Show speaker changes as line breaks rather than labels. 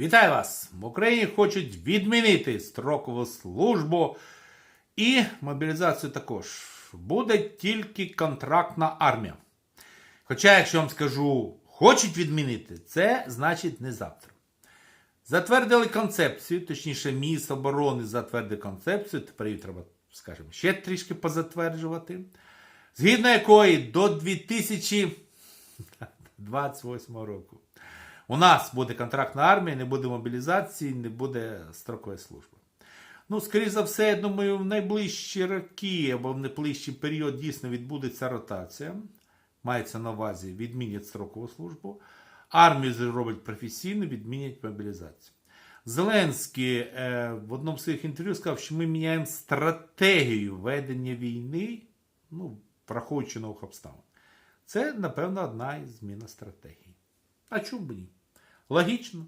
Вітаю вас! В Україні хочуть відмінити строкову службу і мобілізацію також. Буде тільки контрактна армія. Хоча, якщо вам скажу, хочуть відмінити, це значить не завтра. Затвердили концепцію, точніше, міністр оборони затвердив концепцію, тепер її треба, скажімо, ще трішки позатверджувати, згідно якої до 2028 року у нас буде контрактна армія, не буде мобілізації, не буде строкової служби. Ну, скоріш за все, я думаю, в найближчі роки або в найближчий період дійсно відбудеться ротація. Мається на увазі, відмінять строкову службу. Армію зроблять професійно, відмінять мобілізацію. Зеленський е, в одному з своїх інтерв'ю сказав, що ми міняємо стратегію ведення війни, ну, враховуючи нових обставин. Це, напевно, одна із зміна стратегії. А чому б ні? Логічно.